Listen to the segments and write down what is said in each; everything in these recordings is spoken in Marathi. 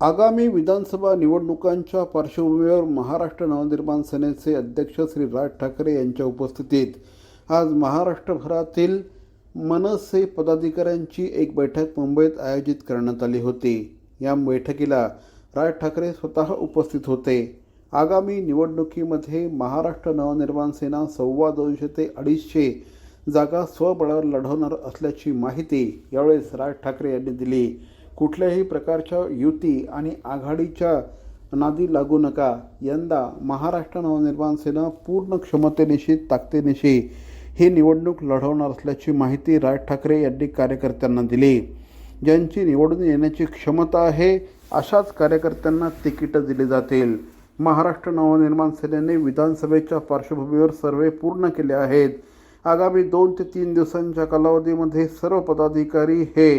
आगामी विधानसभा निवडणुकांच्या पार्श्वभूमीवर महाराष्ट्र नवनिर्माण सेनेचे अध्यक्ष श्री राज ठाकरे यांच्या उपस्थितीत आज महाराष्ट्रभरातील मनसे पदाधिकाऱ्यांची एक बैठक मुंबईत आयोजित करण्यात आली होती. या बैठकीला राज ठाकरे स्वतः उपस्थित होते. आगामी निवडणुकीमध्ये महाराष्ट्र नवनिर्माण सेना सव्वा दोनशे ते अडीचशे जागा स्वबळावर लढवणार असल्याची माहिती यावेळेस राज ठाकरे यांनी दिली. कुठल्याही प्रकारच्या युती आणि आघाडीच्या नादी लागू नका. यंदा महाराष्ट्र नवनिर्माण सेना पूर्ण क्षमतेनिशी ताकदीनिशी ही निवडणूक लढवणार असल्याची माहिती राज ठाकरे यांनी कार्यकर्त्यांना दिली. ज्यांची निवडून येण्याची क्षमता आहे अशाच कार्यकर्त्यांना तिकीटं दिली जातील. महाराष्ट्र नवनिर्माण सेनेने विधानसभेच्या पार्श्वभूमीवर सर्वे पूर्ण केले आहेत. आगामी दोन ते तीन दिवसांच्या कालावधीमध्ये सर्व पदाधिकारी हे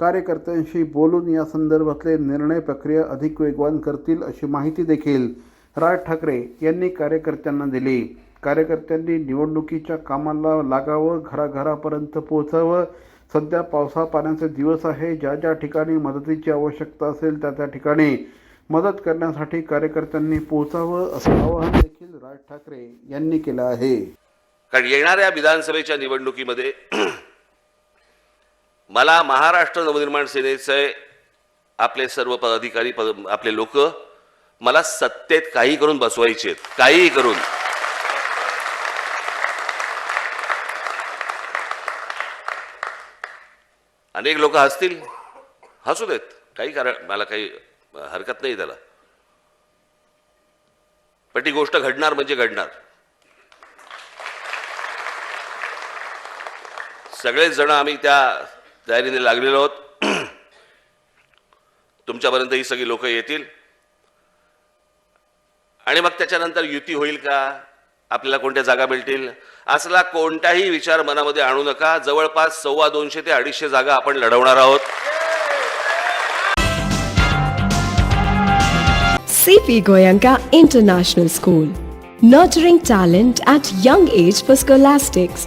कार्यकर्त्यांशी बोलून या संदर्भातले निर्णय प्रक्रिया अधिक वेगवान करतील अशी माहिती देखील राज ठाकरे यांनी कार्यकर्त्यांना दिली. कार्यकर्त्यांनी निवडणुकीच्या कामाला लागावं घराघरापर्यंत पोहोचावं. सध्या पावसा पाण्याचे दिवस आहे. ज्या ज्या ठिकाणी मदतीची आवश्यकता असेल त्या त्या ठिकाणी मदत करण्यासाठी कार्यकर्त्यांनी पोहोचावं असं आवाहन देखील राज ठाकरे यांनी केलं आहे. कारण येणाऱ्या विधानसभेच्या निवडणुकीमध्ये मला महाराष्ट्र नवनिर्माण सेनेचे आपले सर्व पदाधिकारी पद आपले लोक मला सत्तेत काही करून बसवायचे आहेत. काहीही करून. अनेक लोक हसतील. हसू देत. काही कारण मला काही हरकत नाही त्याला. पण ती गोष्ट घडणार म्हणजे घडणार. सगळेच जण आम्ही त्या तयारीने लागलेलो आहोत. तुमच्यापर्यंत ही सगळी लोक येतील. आणि मग त्याच्यानंतर युती होईल का? आपल्याला कोणत्या जागा मिळतील? असला कोणताही विचार मनामध्ये आणू नका. जवळपास सव्वा दोनशे ते अडीचशे जागा आपण लढवणार आहोत. CP Goenka international school nurturing talent at young age for scholastics